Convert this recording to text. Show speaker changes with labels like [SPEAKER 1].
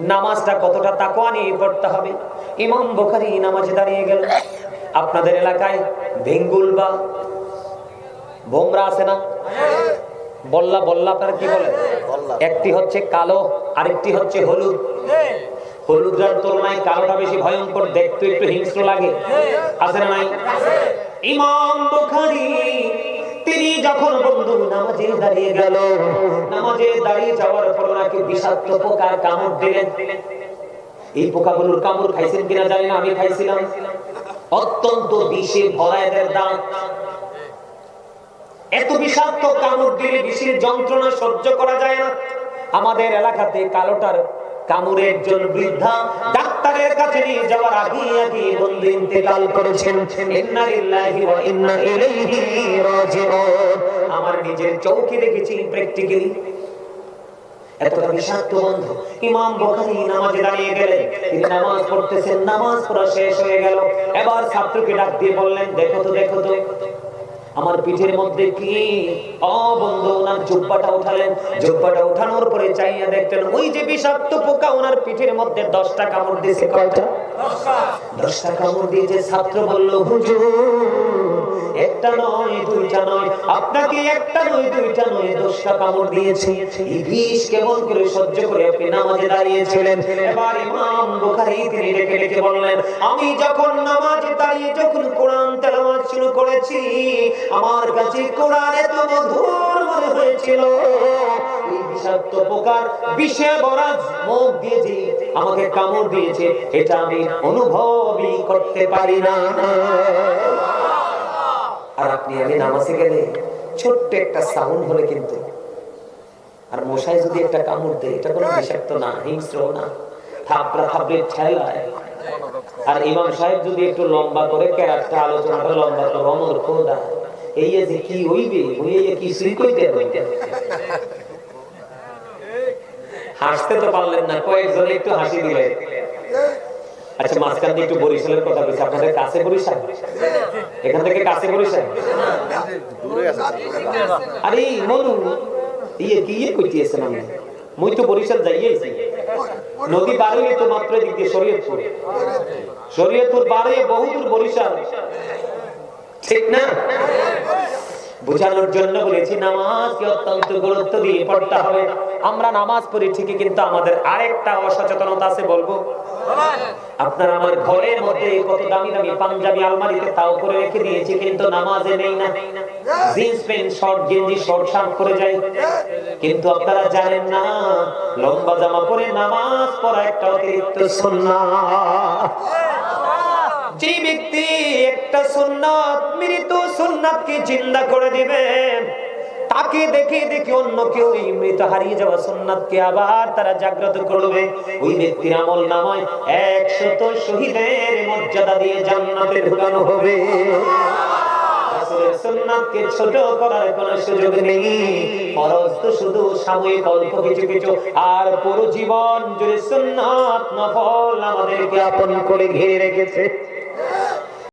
[SPEAKER 1] নামাজটা কতটা তাকওয়া নিয়ে পড়তে হবে? ইমাম বোখারি নামাজে দাঁড়িয়ে গেল। আপনাদের এলাকায় ভেঙ্গুল বা বোমরা আছে না? বল্লা বল্লা আপনারা কি বলেন? একটি হচ্ছে কালো আরেকটি হচ্ছে হলুদ। হলুদের তুলনায় কালোটা বেশি ভয়ঙ্কর দেখতে একটু হিংস্র লাগে। আছে না নাই? ইমাম বুখারী তিনি যখন বন্ধু নামাজে দাঁড়িয়ে গেল, নামাজে দাঁড়িয়ে যাওয়ার পর ওনাকে বিষাক্ত পোকার কামড় দিলেন। এই কামড় খাইছেন কিনা জানি না, আমি খাইছিলাম। অত্যন্ত বিষে ভরা এদের দাঁত। এত বিষাক্ত কামড় দিলে বিষের যন্ত্রণা সহ্য করা যায় না। আমাদের এলাকাতে কালোটার কামড়ে একজন বৃদ্ধা ডাক্তারের কাছে নিয়ে যাওয়ার আগে আগে বন্ধু ইন্তেকাল করেছেন। আমার নিজের চৌকি দেখেছি প্র্যাকটিক্যালি দাঁড়িয়ে নামাজ নামাজ পড়া শেষ হয়ে গেল। এবার ছাত্রকে ডাক দিয়ে বললেন, দেখো তো দেখো তো। আমার পিঠের মধ্যে কি? অ বন্ধু, ওনার জুব্বাটা উঠালেন। জুব্বাটা উঠানোর পরে চাইয়া দেখলেন, ওই যে বিষাক্ত পোকা, ওনার পিঠের মধ্যে দশটা কামড় দিয়েছে কয়টা? দশটা কামড় দিয়েছে। ছাত্র বলল, হুজুর একটা নয়, দুইটা নয়। আপনাকে একটা নয়, দুইটা নয় দশটা কামড় দিয়েছে। বিষ কেমন করে সহ্য করে আপনি নামাজে দাঁড়িয়েছিলেন। এবার ইমাম বুখারী তিনি ডেকে ডেকে বললেন, আমি যখন নামাজে দাঁড়িয়ে যখন কোরআন তেলাওয়াত শুরু করেছি, আমার কাছে কোরআন এত মধুর মনে হয়েছিল। বিষাক্ত পোকার বিষে ভরা মুখ দিয়ে আমাকে কামড় দিয়েছে। এটা আমি অনুভবই করতে পারি না। আর আপনি আমি নামাজে গেলে ছোট্ট একটা সাউন্ড হলে কিন্তু। আর মশাই যদি একটা কামড় দেয়, এটা কোনো বিষাক্ত না, হিংস্র না। থাপড়া থাপড়ে আর ইমাম সাহেব যদি একটু লম্বা করে এই যে কি হইবে? হাসতে তো পারলেন না, কয়েকজন একটু হাসি দিলেন। আচ্ছা মাঝখান দিয়ে একটু বরিশালের কথা বলছি। আপনাদের কাছে বরিশাল? এখান থেকে কাছে বরিশাল? আরে মনু ইয়ে কি ইয়ে কইতেছেন আমি মুই তো বরিশাল যাইয়েছি নদী পার হইলে তো মাত্র এদিক দিয়ে শরীয়তপুর। শরীয়তপুর পার হয়ে বহুদূর বরিশাল। ঠিক না? বোঝানোর জন্য বলেছি, নামাজকে অত্যন্ত গুরুত্ব দিয়ে পড়তে হবে। আমরা নামাজ পড়ি ঠিকই, কিন্তু আমাদের আরেকটা অসচেতনতা আছে, বলব। আমার ঘরের মধ্যে কত দামি দামি পাঞ্জাবি আলমারিতে তাও করে রেখে দিয়েছি, কিন্তু নামাজে নেই না। জিন্স প্যান্ট, শর্ট গেঞ্জি, শর্ট শার্ট করে যাই। কিন্তু আপনারা জানেন না, লম্বা জামা পরে নামাজ পড়া একটা অতিরিক্ত সুন্নাত যে ব্যক্তি একটা সুন্নাত, মৃত সুন্নাতকে জিন্দা করে দিবে, তাকে দেখে দেখে অন্য কেউ মৃত হারিয়ে যাওয়া সুন্নাতকে আবার তারা জাগ্রত করবে। ওই ব্যক্তির আমল নামায় একশত শহীদের মর্যাদা দিয়ে জান্নাতে ঢুকানো হবে। সুন্নাতকে ছোট করার কোনো সুযোগ নেই। শুধু সাময়িক অল্প কিছু কিছু, আর পুরো জীবন জুড়ে সুন্নাত নফল আমাদেরকে আপন করে ঘিরে রেখেছে।